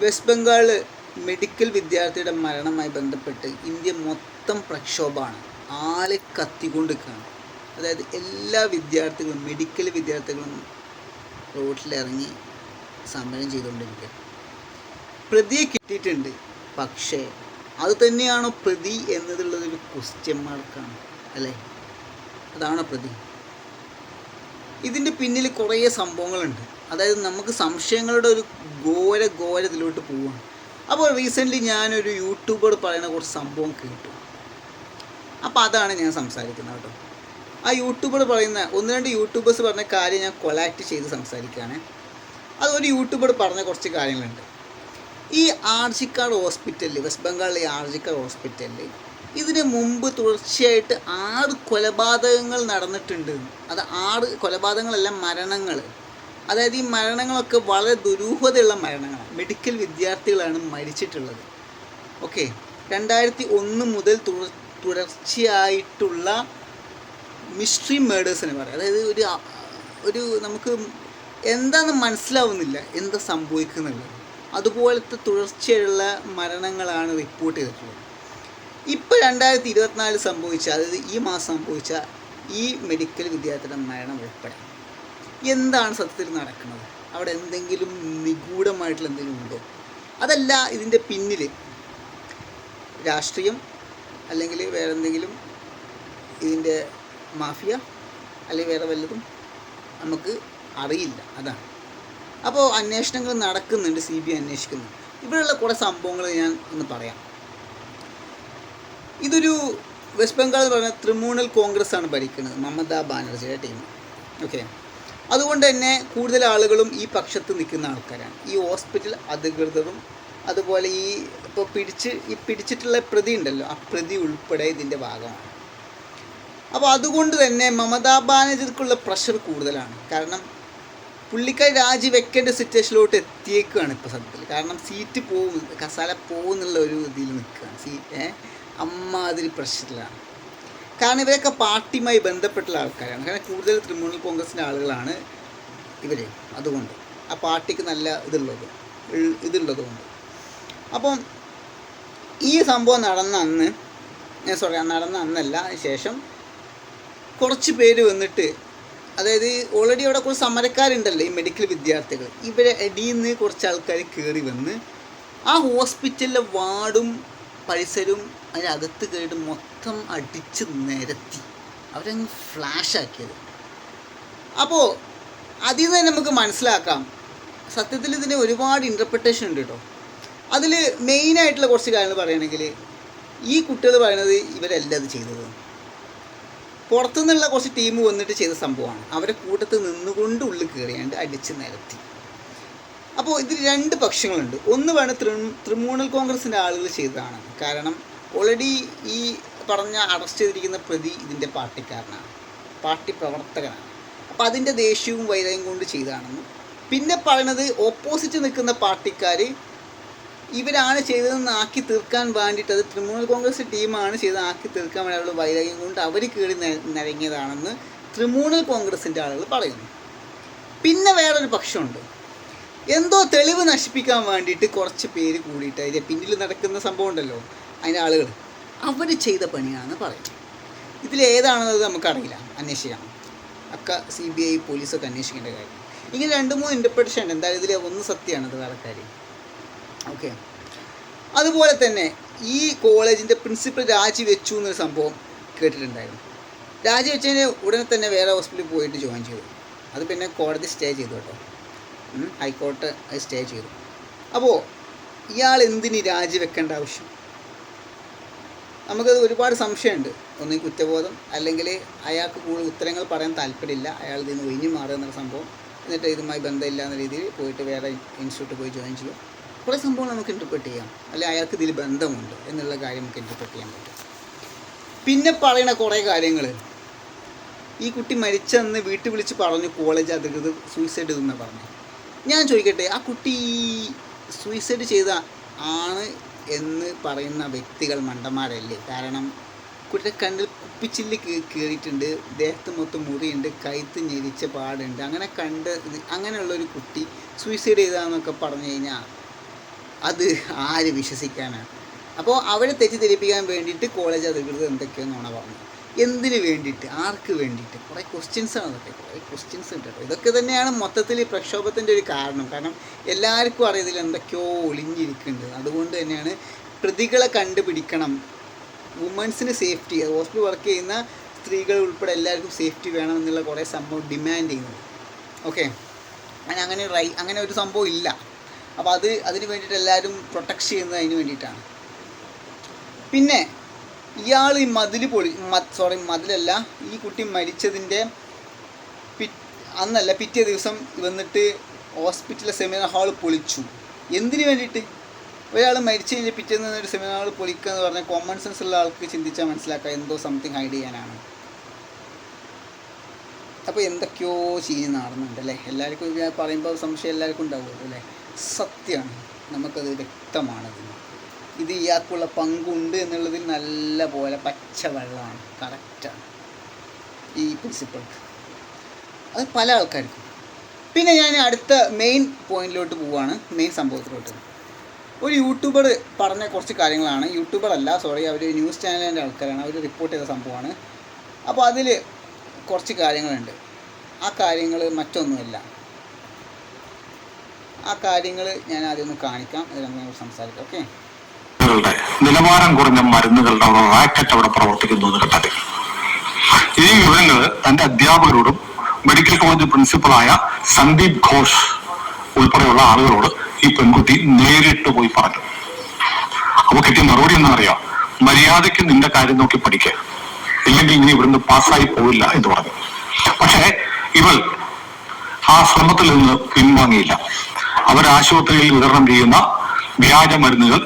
West Bengal medical വിദ്യാർത്ഥിയുടെ മരണവുമായി ബന്ധപ്പെട്ട് ഇന്ത്യ മൊത്തം പ്രക്ഷോഭമാണ്. ആളെ കത്തിക്കൊണ്ടിരിക്കുകയാണ്. അതായത് എല്ലാ വിദ്യാർത്ഥികളും മെഡിക്കൽ വിദ്യാർത്ഥികളും റോഡിലിറങ്ങി സമരം ചെയ്തുകൊണ്ടിരിക്കുക പ്രതിയെ കിട്ടിയിട്ടുണ്ട്. പക്ഷേ അത് തന്നെയാണോ പ്രതി എന്നതുള്ളതൊരു ക്വസ്റ്റ്യൻ മാർക്കാണ് അല്ലേ? അതാണോ പ്രതി? ഇതിന്റെ പിന്നിൽ കുറേ സംഭവങ്ങളുണ്ട്. അതായത് നമുക്ക് സംശയങ്ങളുടെ ഒരു ഘോര ഘോര ഇതിലോട്ട് പോവുകയാണ് അപ്പോൾ റീസെന്റ്ലി ഞാനൊരു യൂട്യൂബർ പറയുന്ന കുറച്ച് സംഭവം കേട്ടു. അപ്പോൾ അതാണ് ഞാൻ സംസാരിക്കുന്നത് കേട്ടോ. ആ യൂട്യൂബർ പറയുന്ന ഒന്ന് രണ്ട് യൂട്യൂബേഴ്സ് പറഞ്ഞ കാര്യം ഞാൻ കൊലാക്ട് ചെയ്ത് സംസാരിക്കുകയാണ്. അത് ഒരു യൂട്യൂബർ പറഞ്ഞ കുറച്ച് കാര്യങ്ങളുണ്ട്. ഈ ആർജിക്കാട് ഹോസ്പിറ്റലിൽ വെസ്റ്റ് ബംഗാളിലെ ആർജിക്കാട് ഹോസ്പിറ്റലിൽ ഇതിന് മുമ്പ് തുടർച്ചയായിട്ട് ആറ് കൊലപാതകങ്ങൾ നടന്നിട്ടുണ്ട്. അത് ആറ് കൊലപാതകങ്ങളല്ല മരണങ്ങൾ അതായത് ഈ മരണങ്ങളൊക്കെ വളരെ ദുരൂഹതയുള്ള മരണങ്ങളാണ്. മെഡിക്കൽ വിദ്യാർത്ഥികളാണ് മരിച്ചിട്ടുള്ളത്. ഓക്കെ. രണ്ടായിരത്തി ഒന്ന് മുതൽ തുടർ തുടർച്ചയായിട്ടുള്ള മിസ്റ്ററി എന്ന് പറയാം. അതായത് ഒരു ഒരു നമുക്ക് എന്താണെന്ന് മനസ്സിലാവുന്നില്ല എന്താ സംഭവിക്കുന്നുള്ളത്. അതുപോലത്തെ തുടർച്ചയുള്ള മരണങ്ങളാണ് റിപ്പോർട്ട് ചെയ്തിട്ടുള്ളത്. ഇപ്പോൾ രണ്ടായിരത്തി ഇരുപത്തിനാല് സംഭവിച്ച അതായത് ഈ മാസം സംഭവിച്ച ഈ മെഡിക്കൽ വിദ്യാർത്ഥിയുടെ മരണം ഉൾപ്പെടെ എന്താണ് സത്യത്തിൽ നടക്കുന്നത്? അവിടെ എന്തെങ്കിലും നിഗൂഢമായിട്ടുള്ള എന്തെങ്കിലും ഉണ്ടോ? അതല്ല ഇതിന്റെ പിന്നിൽ രാഷ്ട്രീയം അല്ലെങ്കിൽ വേറെ എന്തെങ്കിലും ഇതിന്റെ മാഫിയ അല്ലെങ്കിൽ വേറെ വല്ലതും നമുക്ക് അറിയില്ല. അതാണ്. അപ്പോൾ അന്വേഷണങ്ങൾ നടക്കുന്നുണ്ട് സി ബി ഐ അന്വേഷിക്കുന്നു ഇവിടെയുള്ള കുറേ സംഭവങ്ങൾ ഞാൻ ഒന്ന് പറയാം. ഇതൊരു വെസ്റ്റ് ബംഗാൾ എന്ന് പറഞ്ഞാൽ തൃണമൂൽ കോൺഗ്രസ് ആണ് ഭരിക്കുന്നത് മമതാ ബാനർജിയുടെ ടീം. ഓക്കെ. അതുകൊണ്ട് തന്നെ കൂടുതൽ ആളുകളും ഈ പക്ഷത്ത് നിൽക്കുന്ന ആൾക്കാരാണ്. ഈ ഹോസ്പിറ്റൽ അധികൃതരും അതുപോലെ ഈ ഇപ്പോൾ പിടിച്ച് ഈ പിടിച്ചിട്ടുള്ള പ്രതി ഉണ്ടല്ലോ ആ പ്രതി ഉൾപ്പെടെ ഇതിന്റെ ഭാഗമാണ്. അപ്പോൾ അതുകൊണ്ട് തന്നെ മമതാ ബാനർജിക്കുള്ള പ്രഷർ കൂടുതലാണ്. കാരണം പുള്ളിക്കാരി രാജിവെക്കേണ്ട സിറ്റുവേഷനിലോട്ട് എത്തിയേക്കുകയാണ് ഇപ്പോൾ സത്യത്തിൽ കാരണം സീറ്റ് പോകും കസാല പോകുന്നുള്ള ഒരു ഇതിൽ നിൽക്കുകയാണ്. സീറ്റ് അമ്മാതിരി പ്രഷറിലാണ് കാരണം ഇവരൊക്കെ പാർട്ടിയുമായി ബന്ധപ്പെട്ടുള്ള ആൾക്കാരാണ്. കാരണം കൂടുതൽ തൃണമൂൽ കോൺഗ്രസിന്റെ ആളുകളാണ് ഇവർ അതുകൊണ്ട് ആ പാർട്ടിക്ക് നല്ല ഇതുള്ളത് ഇതുള്ളത് കൊണ്ട്. അപ്പം ഈ സംഭവം നടന്ന അന്ന് ഞാൻ സോറി നടന്ന അന്നല്ല ശേഷം കുറച്ച് പേര് വന്നിട്ട് അതായത് ഓൾറെഡി അവിടെ കുറച്ച് സമരക്കാരുണ്ടല്ലോ ഈ മെഡിക്കൽ വിദ്യാർത്ഥികൾ. ഇവരെ ഇടയിൽ നിന്ന് കുറച്ച് ആൾക്കാർ കയറി വന്ന് ആ ഹോസ്പിറ്റലിലെ വാർഡും പരിസരവും അതിനകത്ത് കയറി മൊത്തം അടിച്ച് നിരത്തി. അവരങ്ങ് ഫ്ലാഷ് ആക്കിയത്. അപ്പോൾ അതിൽ നിന്ന് തന്നെ നമുക്ക് മനസ്സിലാക്കാം. സത്യത്തിൽ ഇതിന് ഒരുപാട് ഇന്റർപ്രിട്ടേഷൻ ഉണ്ട് കേട്ടോ. അതിൽ മെയിനായിട്ടുള്ള കുറച്ച് കാര്യങ്ങൾ പറയുകയാണെങ്കിൽ ഈ കുട്ടികൾ പറയുന്നത് ഇവരല്ല അത് ചെയ്തത്. പുറത്തുനിന്നുള്ള കുറച്ച് ടീം വന്നിട്ട് ചെയ്ത സംഭവമാണ്. അവരെ കൂട്ടത്തിൽ നിന്നുകൊണ്ട് ഉള്ളിൽ കയറിയാണ്ട് അടിച്ച് നിരത്തി. അപ്പോൾ ഇതിൽ രണ്ട് പക്ഷങ്ങളുണ്ട്. ഒന്ന് വേണം തൃ തൃണമൂൽ കോൺഗ്രസിന്റെ ആളുകൾ ചെയ്തതാണ്. കാരണം ഓൾറെഡി ഈ പറഞ്ഞ അറസ്റ്റ് ചെയ്തിരിക്കുന്ന പ്രതി ഇതിന്റെ പാർട്ടിക്കാരനാണ്. പാർട്ടി പ്രവർത്തകനാണ്. അപ്പോൾ അതിന്റെ ദേഷ്യവും വൈരയും കൊണ്ട് ചെയ്തതാണെന്നും പിന്നെ പറയണത് ഓപ്പോസിറ്റ് നിൽക്കുന്ന പാർട്ടിക്കാർ ഇവരാണ് ചെയ്തതെന്ന് ആക്കി തീർക്കാൻ വേണ്ടിയിട്ട് അത് തൃണമൂൽ കോൺഗ്രസ് ടീമാണ് ചെയ്തത് ആക്കി തീർക്കാൻ വേണ്ടിയുള്ള വൈരാഗ്യം കൊണ്ട് അവർ കയറി ന- നിരങ്ങിയതാണെന്ന് തൃണമൂൽ കോൺഗ്രസിന്റെ ആളുകൾ പറയുന്നു. പിന്നെ വേറൊരു പക്ഷമുണ്ട്. എന്തോ തെളിവ് നശിപ്പിക്കാൻ വേണ്ടിയിട്ട് കുറച്ച് പേര് കൂടിയിട്ട് അതിന്റെ പിന്നിൽ നടക്കുന്ന സംഭവം ഉണ്ടല്ലോ. അതിന്റെ ആളുകൾ അവർ ചെയ്ത പണിയാണെന്ന് പറയും ഇതിലേതാണെന്നത് നമുക്കറിയില്ല. അന്വേഷിക്കണം. അക്ക സി ബി ഐ പോലീസൊക്കെ അന്വേഷിക്കേണ്ട കാര്യം. ഇങ്ങനെ രണ്ട് മൂന്ന് ഇന്റർപ്രിട്ടേഷൻ ഉണ്ട്. എന്തായാലും ഇതിൽ ഒന്ന് സത്യമാണ് അത് വേറെ കാര്യം. ഓക്കെ. അതുപോലെ തന്നെ ഈ കോളേജിന്റെ പ്രിൻസിപ്പൽ രാജിവെച്ചു എന്നൊരു സംഭവം കേട്ടിട്ടുണ്ടായിരുന്നു. രാജിവെച്ചതിന് ഉടനെ തന്നെ വേറെ ഹോസ്പിറ്റലിൽ പോയിട്ട് ജോയിൻ ചെയ്തു. അത് പിന്നെ കോടതി സ്റ്റേ ചെയ്തു കേട്ടോ. ഹൈക്കോടതി സ്റ്റേ ചെയ്തു. അപ്പോൾ ഇയാൾ എന്തിന് രാജിവെക്കേണ്ട ആവശ്യം? നമുക്കത് ഒരുപാട് സംശയമുണ്ട്. ഒന്നീ കുറ്റബോധം അല്ലെങ്കിൽ അയാൾക്ക് കൂടുതൽ ഉത്തരങ്ങൾ പറയാൻ താല്പര്യമില്ല അയാൾ ഇതിൽ നിന്ന് ഒഴിഞ്ഞു മാറുക എന്നൊരു സംഭവം. എന്നിട്ട് ഇതുമായി ബന്ധമില്ല എന്ന രീതിയിൽ പോയിട്ട് വേറെ ഇൻസ്റ്റിറ്റ്യൂട്ട് പോയി ജോയിൻ ചെയ്യും കുറേ സംഭവങ്ങൾ നമുക്ക് ഇന്റർപ്രറ്റ് ചെയ്യാം. അല്ലെങ്കിൽ അയാൾക്ക് ഇതിൽ ബന്ധമുണ്ട് എന്നുള്ള കാര്യം നമുക്ക് ഇന്റർപ്രറ്റ് ചെയ്യാൻ പറ്റും. പിന്നെ പറയുന്ന കുറേ കാര്യങ്ങൾ. ഈ കുട്ടി മരിച്ചെന്ന് വീട്ടിൽ വിളിച്ച് പറഞ്ഞു കോളേജ് അധികൃതർ സൂയിസൈഡ് ചെയ്തെന്നാണ് പറഞ്ഞത്. ഞാൻ ചോദിക്കട്ടെ ആ കുട്ടി സൂയിസൈഡ് ചെയ്ത ആണ് എന്ന് പറയുന്ന വ്യക്തികൾ മണ്ടന്മാരല്ലേ? കാരണം കുട്ടിയുടെ കണ്ണിൽ കുപ്പിച്ചില്ല് കയറിയിട്ടുണ്ട് ദേഹത്ത് മൊത്തം മുറിയുണ്ട് കൈത്ത് ഞെരിച്ച പാടുണ്ട്. അങ്ങനെ കണ്ട് അങ്ങനെയുള്ളൊരു കുട്ടി സൂയിസൈഡ് ചെയ്താന്നൊക്കെ പറഞ്ഞു കഴിഞ്ഞാൽ അത് ആര് വിശ്വസിക്കാനാണ്? അപ്പോൾ അവരെ തെറ്റിദ്ധരിപ്പിക്കാൻ വേണ്ടിയിട്ട് കോളേജ് അധികൃതർ എന്തൊക്കെയാണെന്നാണ് പറഞ്ഞത് പറഞ്ഞു. എന്തിനു വേണ്ടിയിട്ട്? ആർക്ക് വേണ്ടിയിട്ട്? കുറേ ക്വസ്റ്റ്യൻസ് ആണ് അതൊക്കെ കുറേ ക്വസ്റ്റ്യൻസ് ഉണ്ട് കേട്ടോ. ഇതൊക്കെ തന്നെയാണ് മൊത്തത്തിൽ ഈ പ്രക്ഷോഭത്തിന്റെ ഒരു കാരണം. കാരണം എല്ലാവർക്കും അറിയതിൽ എന്തൊക്കെയോ ഒളിഞ്ഞിരിക്കുന്നുണ്ട്. അതുകൊണ്ട് തന്നെയാണ് പ്രതികളെ കണ്ടുപിടിക്കണം. വുമൻസിന് സേഫ്റ്റി ഹോസ്പിറ്റൽ വർക്ക് ചെയ്യുന്ന സ്ത്രീകൾ ഉൾപ്പെടെ എല്ലാവർക്കും സേഫ്റ്റി വേണം എന്നുള്ള കുറേ സംഭവം ഡിമാൻഡ് ചെയ്യുന്നത് ഓക്കെ? അങ്ങനെ അങ്ങനെ റൈ അങ്ങനെ ഒരു സംഭവം ഇല്ല. അപ്പോൾ അത് അതിന് വേണ്ടിയിട്ട് എല്ലാവരും പ്രൊട്ടക്ട് ചെയ്യുന്നത് അതിന് വേണ്ടിയിട്ടാണ്. പിന്നെ ഇയാൾ ഈ മതിൽ പൊളി സോറി മതിലല്ല ഈ കുട്ടി മരിച്ചതിന്റെ അന്നല്ല പിറ്റേ ദിവസം വന്നിട്ട് ഹോസ്പിറ്റലിലെ സെമിനാർ ഹാൾ പൊളിച്ചു. എന്തിനു വേണ്ടിയിട്ട്? ഒരാൾ മരിച്ചു കഴിഞ്ഞ പിറ്റേന്ന് ഒരു സെമിനാർ ഹാൾ പൊളിക്കുക എന്ന് പറഞ്ഞാൽ കോമൺ സെൻസ് ഉള്ള ആൾക്ക് ചിന്തിച്ചാൽ മനസ്സിലാക്കാം എന്തോ സംതിങ് ഹൈഡ് ചെയ്യാനാണ്. അപ്പോൾ എന്തൊക്കെയോ ചീഞ്ഞ് നടന്നുണ്ട് അല്ലേ? എല്ലാവർക്കും പറയുമ്പോൾ സംശയം എല്ലാവർക്കും ഉണ്ടാവുമല്ലോ അല്ലേ? സത്യമാണ് നമുക്കത് വ്യക്തമാണത് ഇത് ഇയാൾക്കുള്ള പങ്കുണ്ട് എന്നുള്ളതിൽ നല്ല പോലെ പച്ച വെള്ളമാണ്. കറക്റ്റാണ് ഈ പ്രിൻസിപ്പിൾ അത് പല ആൾക്കാർക്കും. പിന്നെ ഞാൻ അടുത്ത മെയിൻ പോയിന്റിലോട്ട് പോവുകയാണ് മെയിൻ സംഭവത്തിലോട്ട്. ഒരു യൂട്യൂബർ പറഞ്ഞ കുറച്ച് കാര്യങ്ങളാണ്. യൂട്യൂബർ അല്ല സോറി അവർ ന്യൂസ് ചാനലിന്റെ ആൾക്കാരാണ്. അവർ റിപ്പോർട്ട് ചെയ്ത സംഭവമാണ്. അപ്പോൾ അതിൽ കുറച്ച് കാര്യങ്ങളുണ്ട്. ആ കാര്യങ്ങൾ മറ്റൊന്നുമല്ല. ആ കാര്യങ്ങൾ ഞാൻ ആദ്യം ഒന്ന് കാണിക്കാം. അത് നമുക്ക് സംസാരിക്കാം. ഓക്കെ മരുന്നുകളുടെ നിലവാരം കുറഞ്ഞ മരുന്നുകളുടെ അവിടെ റാക്കറ്റ് അവിടെ പ്രവർത്തിക്കുന്നു എന്ന് കണ്ടെത്തി ഈ വിവരങ്ങൾ തന്റെ അധ്യാപകരോടും മെഡിക്കൽ കോളേജ് പ്രിൻസിപ്പളായ സന്ദീപ് ഘോഷ് ഉൾപ്പെടെയുള്ള ആളുകളോട് ഈ പെൺകുട്ടി നേരിട്ട് പോയി പറഞ്ഞു. അപ്പൊ കിട്ടിയ മറുപടി എന്ന് അറിയാം? മര്യാദയ്ക്ക് നിന്റെ കാര്യം നോക്കി പഠിക്കുക ഇല്ലെങ്കിൽ ഇനി ഇവിടുന്ന് പാസ്സായി പോവില്ല എന്ന് പറഞ്ഞു. പക്ഷേ ഇവൾ ആ ശ്രമത്തിൽ നിന്ന് പിൻവാങ്ങിയില്ല. അവരാശുപത്രിയിൽ വിതരണം ചെയ്യുന്ന വ്യാജ മരുന്നുകൾ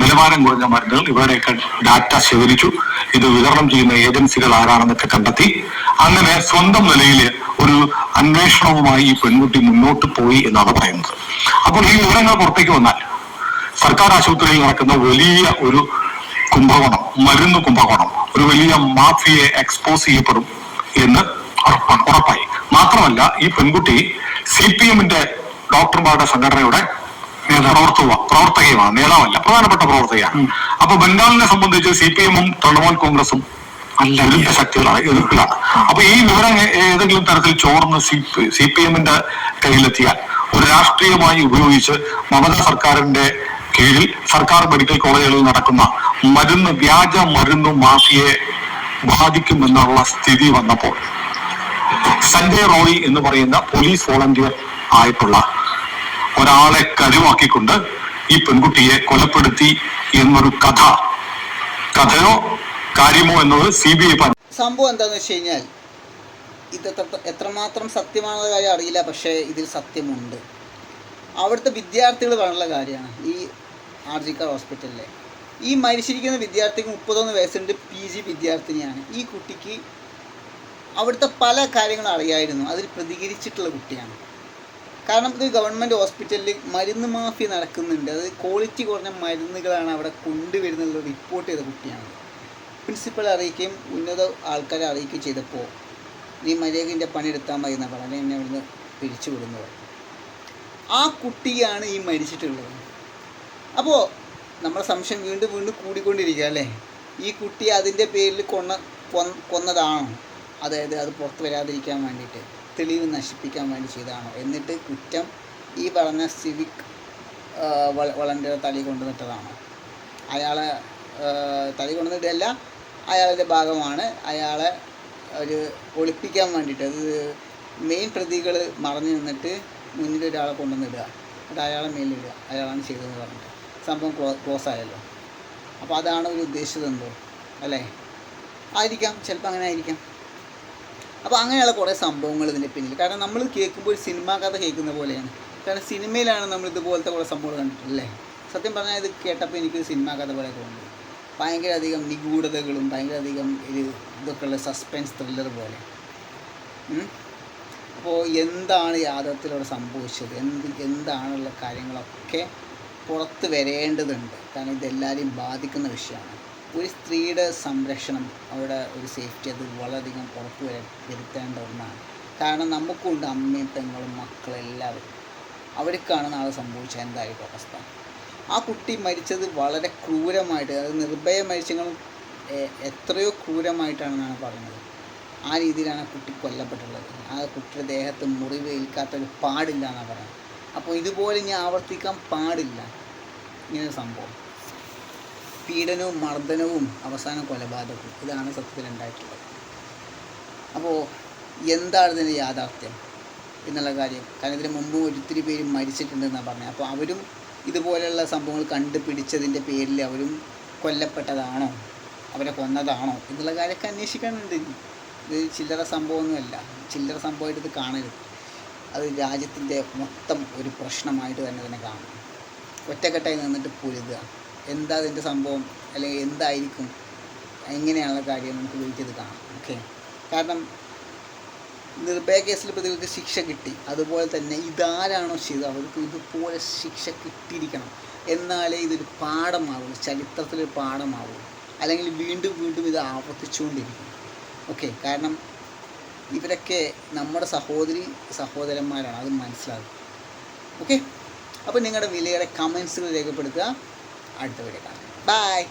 നിലവാരം കുറഞ്ഞ മരുന്നുകൾ ഇവരുടെയൊക്കെ ഡാറ്റ ശേഖരിച്ചു. ഇത് വിതരണം ചെയ്യുന്ന ഏജൻസികൾ ആരാണെന്നൊക്കെ കണ്ടെത്തി. അങ്ങനെ സ്വന്തം നിലയിൽ ഒരു അന്വേഷണവുമായി ഈ പെൺകുട്ടി മുന്നോട്ട് പോയി എന്നാണ് പറയുന്നത്. അപ്പോൾ ഈ വിവരങ്ങൾ പുറത്തേക്ക് വന്നാൽ സർക്കാർ ആശുപത്രിയിൽ നടക്കുന്ന വലിയ ഒരു കുംഭകോണം മരുന്ന് കുംഭകോണം ഒരു വലിയ മാഫിയെ എക്സ്പോസ് ചെയ്യപ്പെടും എന്ന് ഉറപ്പാണ് ഉറപ്പായി. മാത്രമല്ല ഈ പെൺകുട്ടി സി പി എമ്മിന്റെ ഡോക്ടർമാരുടെ സംഘടനയുടെ പ്രവർത്തക പ്രവർത്തകയുമാണ് നേതാവല്ല പ്രധാനപ്പെട്ട പ്രവർത്തകയാണ്. അപ്പൊ ബംഗാളിനെ സംബന്ധിച്ച് സി പി എമ്മും തൃണമൂൽ കോൺഗ്രസും അല്ല. വിരുദ്ധ ശക്തികളാണ് എതിർപ്പിലാണ്. അപ്പൊ ഈ വിവരം ഏതെങ്കിലും തരത്തിൽ ചോർന്ന് സി പി എമ്മിന്റെ കയ്യിലെത്തിയാൽ ഒരു രാഷ്ട്രീയമായി ഉപയോഗിച്ച് മമത സർക്കാരിന്റെ കീഴിൽ സർക്കാർ മെഡിക്കൽ കോളേജുകളിൽ നടക്കുന്ന മരുന്ന് വ്യാജ മരുന്ന് മാഫിയെ ബാധിക്കുമെന്നുള്ള സ്ഥിതി വന്നപ്പോൾ സഞ്ജയ് റോയി എന്ന് പറയുന്ന പോലീസ് വോളണ്ടിയർ ആയിട്ടുള്ള ഒരാളെ കരുവാക്കിക്കൊണ്ട് ഈ പെൺകുട്ടിയെ കൊലപ്പെടുത്തി എന്നൊരു കഥ. കഥയോ കാര്യമോ എന്നത് സി ബി ഐ സംഭവം എന്താണെന്ന് വെച്ച് കഴിഞ്ഞാൽ ഇത് എത്ര എത്രമാത്രം സത്യമാണെന്ന കാര്യം അറിയില്ല പക്ഷേ ഇതിൽ സത്യമുണ്ട്. അവിടുത്തെ വിദ്യാർത്ഥികൾ പറഞ്ഞുള്ള കാര്യമാണ് ഈ ആർ ജി കാർ ഹോസ്പിറ്റലിലെ. ഈ മരിച്ചിരിക്കുന്ന വിദ്യാർത്ഥിക്ക് മുപ്പത്തൊന്ന് വയസ്സുണ്ട് പി ജി വിദ്യാർത്ഥിനിയാണ്. ഈ കുട്ടിക്ക് അവിടുത്തെ പല കാര്യങ്ങളും അറിയായിരുന്നു. അതിൽ പ്രതികരിച്ചിട്ടുള്ള കുട്ടിയാണ്. കാരണം ഇത് ഗവൺമെന്റ് ഹോസ്പിറ്റലിൽ മരുന്ന് മാഫി നടക്കുന്നുണ്ട്. അത് ക്വാളിറ്റി കുറഞ്ഞ മരുന്നുകളാണ് അവിടെ കൊണ്ടുവരുന്നത് റിപ്പോർട്ട് ചെയ്ത കുട്ടിയാണ്. പ്രിൻസിപ്പൽ അറിയിക്കുകയും ഉന്നത ആൾക്കാരെ അറിയിക്കുകയും ചെയ്തപ്പോൾ നീ മര്യാദന്റെ പണിയെടുത്താൽ മതി എന്നാണ് പറഞ്ഞത് എന്നെ അവിടുന്ന് പിരിച്ചു വിടുന്നത്. ആ കുട്ടിയാണ് ഈ മരിച്ചിട്ടുള്ളത്. അപ്പോൾ നമ്മുടെ സംശയം വീണ്ടും വീണ്ടും കൂടിക്കൊണ്ടിരിക്കുക അല്ലേ? ഈ കുട്ടി അതിന്റെ പേരിൽ കൊന്ന- കൊന്നതാണോ? അതായത് അത് പുറത്ത് വരാതിരിക്കാൻ വേണ്ടിയിട്ട്. തെളിവ് നശിപ്പിക്കാൻ വേണ്ടി ചെയ്തതാണോ? എന്നിട്ട് കുറ്റം ഈ പറഞ്ഞ സിവിക് വളണ്ടിയുടെ തലി കൊണ്ടുവന്നിട്ടതാണോ? അയാളെ തലി കൊണ്ടുവന്നിട്ടല്ല അയാളുടെ ഭാഗമാണ്. അയാളെ ഒരു ഒളിപ്പിക്കാൻ വേണ്ടിയിട്ട് അത് മെയിൻ പ്രതികൾ മറഞ്ഞു നിന്നിട്ട് മുന്നിൽ ഒരാളെ കൊണ്ടുവന്നിടുക. എന്നിട്ട് അയാളെ മേലിടുക. അയാളാണ് ചെയ്തതെന്ന് പറഞ്ഞിട്ട്. സംഭവം ക്ലോ ക്ലോസ് ആയല്ലോ. അപ്പോൾ അതാണ് ഒരു ഉദ്ദേശിച്ചത് എന്തോ? അല്ലേ? ആയിരിക്കാം. ചിലപ്പോൾ അങ്ങനെ ആയിരിക്കാം. അപ്പോൾ അങ്ങനെയുള്ള കുറേ സംഭവങ്ങൾ ഇതിന്റെ പിന്നിൽ കാരണം നമ്മൾ കേൾക്കുമ്പോൾ ഒരു സിനിമ കഥ കേൾക്കുന്ന പോലെയാണ്. കാരണം സിനിമയിലാണ് നമ്മൾ ഇതുപോലത്തെ കുറേ സംഭവങ്ങൾ കണ്ടിട്ടില്ലേ സത്യം പറഞ്ഞാൽ ഇത് കേട്ടപ്പോൾ എനിക്ക് സിനിമ കഥ പോലെ തോന്നി. ഭയങ്കര അധികം നിഗൂഢതകളും ഭയങ്കര അധികം ഒരു ഇതൊക്കെ ഉള്ള സസ്പെൻസ് ത്രില്ലർ പോലെ അപ്പോൾ എന്താണ് യാഥാർത്ഥ്യത്തിലൂടെ സംഭവിച്ചത്? എന്ത് എന്താണുള്ള കാര്യങ്ങളൊക്കെ പുറത്ത് വരേണ്ടതുണ്ട്. കാരണം ഇതെല്ലാവരെയും ബാധിക്കുന്ന വിഷയമാണ്. ഒരു സ്ത്രീയുടെ സംരക്ഷണം അവരുടെ ഒരു സേഫ്റ്റി അത് വളരെയധികം ഉറപ്പ് വരെ വരുത്തേണ്ട ഒന്നാണ്. കാരണം നമുക്കുണ്ട് അമ്മയും പെങ്ങളും മക്കളും എല്ലാവരും. അവർക്കാണ് നാളെ സംഭവിച്ച എന്തായിരിക്കും അവസ്ഥ ആ കുട്ടി മരിച്ചത് വളരെ ക്രൂരമായിട്ട് അത് നിർഭയ മരിച്ചങ്ങളും എ- എത്രയോ ക്രൂരമായിട്ടാണെന്നാണ് പറയുന്നത്. ആ രീതിയിലാണ് ആ കുട്ടി കൊല്ലപ്പെട്ടുള്ളത് ആ കുട്ടിയുടെ ദേഹത്ത് മുറിവ് ഏൽക്കാത്ത ഒരു പാടില്ല എന്നാണ് പറയുന്നത്. അപ്പോൾ ഇതുപോലെ ഇനി ആവർത്തിക്കാൻ പാടില്ല ഇങ്ങനെ സംഭവം. പീഡനവും മർദ്ദനവും അവസാന കൊലപാതകവും ഇതാണ് സത്യത്തിൽ ഉണ്ടായിട്ടുള്ളത് അപ്പോൾ എന്താണ് ഇതിന്റെ യാഥാർത്ഥ്യം എന്നുള്ള കാര്യം? കാരണം ഇതിന് മുമ്പ് ഒത്തിരി പേര് മരിച്ചിട്ടുണ്ടെന്നാണ് പറഞ്ഞത്. അപ്പോൾ അവരും ഇതുപോലെയുള്ള സംഭവങ്ങൾ കണ്ടുപിടിച്ചതിന്റെ പേരിൽ അവരും കൊല്ലപ്പെട്ടതാണോ? അവരെ കൊന്നതാണോ? എന്നുള്ള കാര്യമൊക്കെ അന്വേഷിക്കാനുണ്ട്. ഇത് ചില്ലറ സംഭവമൊന്നുമല്ല. ചില്ലറ സംഭവമായിട്ട് ഇത് കാണരുത്. അത് രാജ്യത്തിന്റെ മൊത്തം ഒരു പ്രശ്നമായിട്ട് തന്നെ തന്നെ കാണും. ഒറ്റക്കെട്ടായി നിന്നിട്ട് പൊരുതുക എന്താ അതിന്റെ സംഭവം? അല്ലെങ്കിൽ എന്തായിരിക്കും? എങ്ങനെയാണുള്ള കാര്യം നമുക്ക് വെയിറ്റ് ചെയ്ത് കാണാം. ഓക്കെ കാരണം നിർഭയ കേസിൽ പ്രതികൾക്ക് ശിക്ഷ കിട്ടി. അതുപോലെ തന്നെ ഇതാരാണോ ചെയ്തത്? അവർക്ക് ഇതുപോലെ ശിക്ഷ കിട്ടിയിരിക്കണം. എന്നാലേ ഇതൊരു പാഠമാവുള്ളൂ. ചരിത്രത്തിലൊരു പാഠമാവുള്ളൂ. അല്ലെങ്കിൽ വീണ്ടും വീണ്ടും ഇത് ആവർത്തിച്ചുകൊണ്ടിരിക്കും. ഓക്കെ കാരണം ഇവരൊക്കെ നമ്മുടെ സഹോദരി സഹോദരന്മാരാണ്. അത് മനസ്സിലാകും. ഓക്കെ അപ്പോൾ നിങ്ങളുടെ വിലയുടെ കമൻസുകൾ രേഖപ്പെടുത്തുക. അടുത്ത വീഡിയോ കാണാം ബൈ